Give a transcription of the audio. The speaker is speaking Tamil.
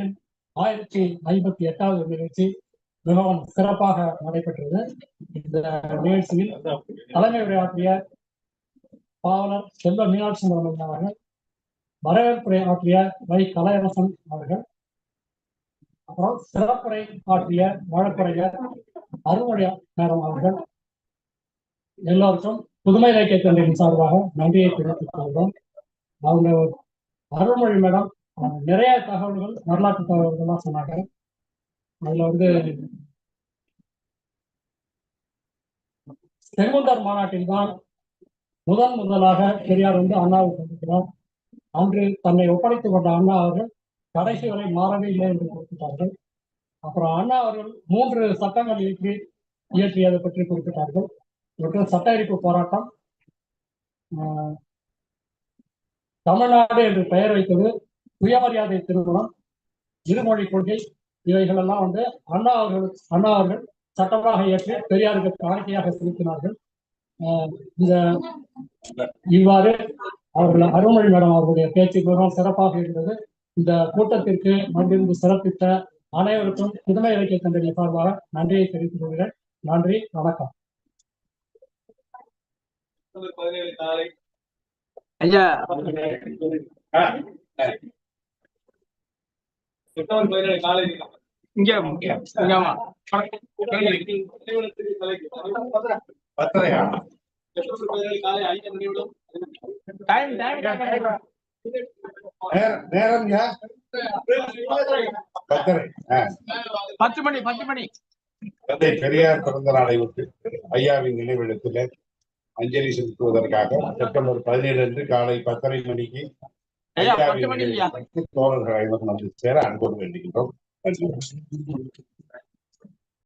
எண் ஆயிரத்தி ஐம்பத்தி எட்டாவது நிகழ்ச்சி மிகவும் சிறப்பாக நடைபெற்றது. இந்த நிகழ்ச்சியில் தலைமை உரையாற்றிய பாவலர் செல்வ மீனாட்சி சுந்தரம் அவர்கள் வரவேற்புரை ஆற்றிய வை கலையரசன் அவர்கள் அப்புறம் சிறப்புரை ஆற்றிய வழக்குரைஞர் அருள்மொழி மேடம் அவர்கள். எல்லோருக்கும் புதுமை இலக்கிய தொண்டின் சார்பாக நன்றியை தெரிவித்துக் கொள்வோம் அவங்க அருள்மொழி மேடம் நிறைய தகவல்கள் வரலாற்று தகவல்கள்லாம் சொன்னாங்க. அதுல வந்து செங்குந்தர் மாநாட்டில் தான் முதன் முதலாக பெரியார் வந்து அண்ணாவை சந்திக்கிறார். அன்று தன்னை ஒப்படைத்துக் கொண்ட அண்ணா அவர்கள் கடைசி வரை மாறவே இல்லை என்று குறிப்பிட்டார்கள். அப்புறம் அண்ணா அவர்கள் மூன்று சட்டங்கள் இயற்றி இயற்றியதை பற்றி குறிப்பிட்டார்கள். இவற்றில் சட்ட எரிப்பு போராட்டம் ஆஹ், தமிழ்நாடு என்று பெயர் வைத்தது சுயமரியாதை திருமணம் இருமொழி கொள்கை இவைகள் எல்லாம் வந்து அண்ணா அவர்கள் அண்ணா அவர்கள் சட்டமாக இயற்றி பெரியாருக்கு காணிக்கையாக செலுத்தினார்கள். ஆஹ், இந்த இவ்வாறு அவர்கள் அருள்மொழி மேடம் அவர்களுடைய பேச்சு மிகவும் சிறப்பாக இருந்தது. இந்த கூட்டத்திற்கு வந்திருந்து சிறப்பித்த அனைவருக்கும் புதுமை இலக்கிய கண்டறிய சார்பாக நன்றியை தெரிவித்துக் கொள்கிறேன். நன்றி வணக்கம். பதினேழு காலை ஐயா. இங்க. பத்தரையா? நேரம். பத்து மணி பத்து மணி. தந்தை பெரியார் பிறந்த நாளை ஒட்டி ஐயாவின் நினைவிடத்தில் அஞ்சலி செலுத்துவதற்காக செப்டம்பர் பதினேழு அன்று காலை பத்தரை மணிக்கு தோழர்கள் அனைவரும் வந்து சேர அன்போடு வேண்டுகின்றோம். நன்றி